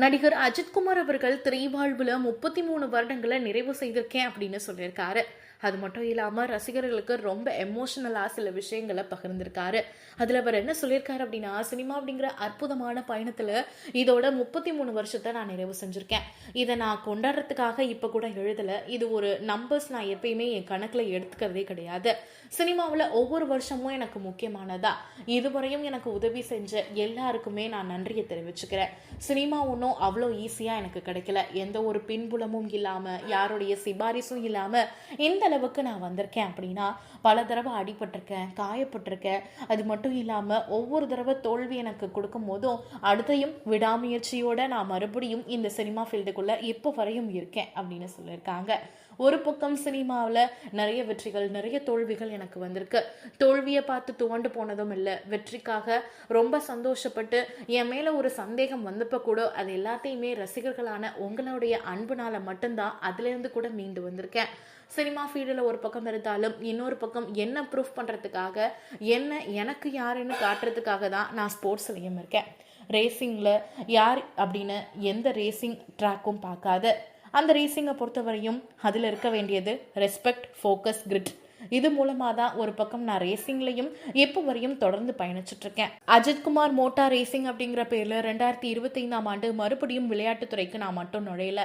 நடிகர் அஜித்குமார் அவர்கள் திரைவாழ்வுல முப்பத்தி மூணு வருடங்களை நிறைவு செய்திருக்கேன் அப்படின்னு சொல்லியிருக்காரு. அது மட்டும் இல்லாமல் ரசிகர்களுக்கு ரொம்ப எமோஷனலாக சில விஷயங்களை பகிர்ந்திருக்காரு. அதில் அவர் என்ன சொல்லியிருக்காரு அப்படின்னா சினிமா அப்படிங்கிற அற்புதமான பயணத்தில் இதோட முப்பத்தி மூணு வருஷத்தை நான் நிறைவு செஞ்சுருக்கேன். இதை நான் கொண்டாடுறதுக்காக இப்போ கூட எழுதலை. இது ஒரு நம்பர்ஸ் நான் எப்பயுமே என் கணக்கில் எடுத்துக்கிறதே கிடையாது. சினிமாவில் ஒவ்வொரு வருஷமும் எனக்கு முக்கியமானதா? இதுவரையும் எனக்கு உதவி செஞ்ச எல்லாருக்குமே நான் நன்றியை தெரிவிச்சுக்கிறேன். சினிமா ஒன்று ஒன்றும் அவ்வளோ ஈஸியாக எனக்கு கிடைக்கல. எந்த ஒரு பின்புலமும் இல்லாமல் யாருடைய சிபாரிசும் இல்லாமல் இந்த அளவுக்கு நான் வந்திருக்கேன் அப்படின்னா பல தடவை அடிபட்டிருக்கேன் காயப்பட்டிருக்கேன். அது மட்டும் இல்லாமல் ஒவ்வொரு தடவை தோல்வி எனக்கு கொடுக்கும் போதும் அடுத்தையும் விடாமுயற்சியோடு நான் மறுபடியும் இந்த சினிமா ஃபீல்டுக்குள்ளே இப்போ வரையும் இருக்கேன் அப்படின்னு சொல்லியிருக்காங்க. ஒரு பக்கம் சினிமாவில் நிறைய வெற்றிகள் நிறைய தோல்விகள் எனக்கு வந்திருக்கு. தோல்வியை பார்த்து துவண்டு போனதும் இல்லை. வெற்றிக்காக ரொம்ப சந்தோஷப்பட்டு என் மேலே ஒரு சந்தேகம் வந்தப்போ கூட அது எல்லாத்தையுமே ரசிகர்களான உங்களுடைய அன்புனால மட்டும்தான் அதுலேருந்து கூட மீண்டு வந்திருக்கேன். சினிமா ஃபீல்டில் ஒரு பக்கம் இருந்தாலும் இன்னொரு பக்கம் என்ன ப்ரூஃப் பண்ணுறதுக்காக என்ன எனக்கு யாருன்னு காட்டுறதுக்காக தான் நான் ஸ்போர்ட்ஸ்லையும் இருக்கேன். ரேசிங்கில் யார் அப்படின்னு எந்த ரேசிங் ட்ராக்கும் பார்க்காத. அந்த ரேசிங்கை பொறுத்தவரையும் அதில் இருக்க வேண்டியது ரெஸ்பெக்ட் ஃபோக்கஸ் கிரிட் இது மூலமாக தான் ஒரு பக்கம் நான் ரேசிங்லையும் எப்போ வரையும் தொடர்ந்து பயணிச்சுட்டு இருக்கேன் அஜித்குமார் மோட்டார் ரேசிங் அப்படிங்கிற பேரில் ரெண்டாயிரத்தி இருபத்தைந்தாம் ஆண்டு மறுபடியும் விளையாட்டுத்துறைக்கு நான் மட்டும் நுழையல.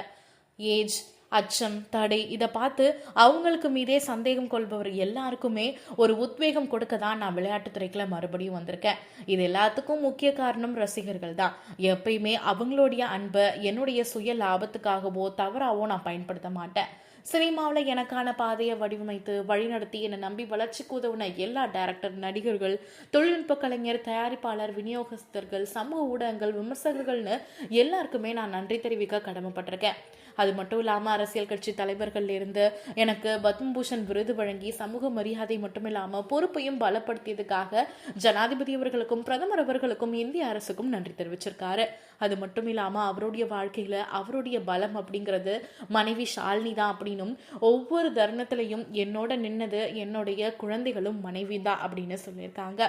ஏஜ் அச்சம் தடை இதை பார்த்து அவங்களுக்கு மீதே சந்தேகம் கொள்பவர் எல்லாருக்குமே ஒரு உத்வேகம் கொடுக்க தான் நான் விளையாட்டுத்துறைக்குள்ள மறுபடியும் வந்திருக்கேன். இது எல்லாத்துக்கும் முக்கிய காரணம் ரசிகர்கள் தான். எப்பயுமே அவங்களுடைய அன்பை என்னுடைய சுய லாபத்துக்காகவோ தவறாவோ நான் பயன்படுத்த மாட்டேன். சினிமாவில் எனக்கான பாதையை வடிவமைத்து வழிநடத்தி என்னை நம்பி வளர்ச்சிக்கு உதவின எல்லா டேரக்டர் நடிகர்கள் தொழில்நுட்ப கலைஞர் தயாரிப்பாளர் விநியோகஸ்தர்கள் சமூக ஊடகங்கள் விமர்சகர்கள்னு எல்லாருக்குமே நான் நன்றி தெரிவிக்க கடமைப்பட்டிருக்கேன். அது மட்டும் இல்லாமல் அரசியல் கட்சி தலைவர்கள் இருந்து எனக்கு பத்மபூஷன் விருது வழங்கி சமூக மரியாதை மட்டும் இல்லாமல் பொறுப்பையும் பலப்படுத்தியதுக்காக ஜனாதிபதி அவர்களுக்கும் பிரதமர் அவர்களுக்கும் இந்திய அரசுக்கும் நன்றி தெரிவிச்சிருக்காரு. அது மட்டும் இல்லாமல் அவருடைய வாழ்க்கையில் அவருடைய பலம் அப்படிங்கிறது மனைவி ஷாலினி தான் அப்படின்னும் ஒவ்வொரு தருணத்திலையும் என்னோட நின்னது என்னுடைய குழந்தைகளும் மனைவி தான் அப்படின்னு சொல்லியிருக்காங்க.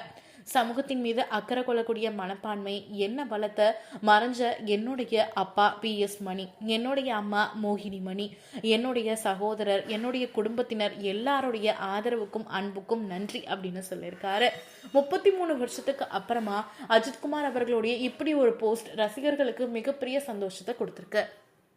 சமூகத்தின் மீது அக்கறை கொள்ளக்கூடிய மனப்பான்மை என்ன பலத்தை மறைஞ்ச என்னுடைய அப்பா பி எஸ் மணி என்னுடைய அம்மா மோகினி மணி என்னுடைய சகோதரர் என்னுடைய குடும்பத்தினர் எல்லாருடைய ஆதரவுக்கும் அன்புக்கும் நன்றி அப்படின்னு சொல்லியிருக்காரு. முப்பத்தி மூணு வருஷத்துக்கு அப்புறமா அஜித்குமார் அவர்களுடைய இப்படி ஒரு போஸ்ட் ரசிகர்களுக்கு மிகப்பெரிய சந்தோஷத்தை கொடுத்துருக்கு.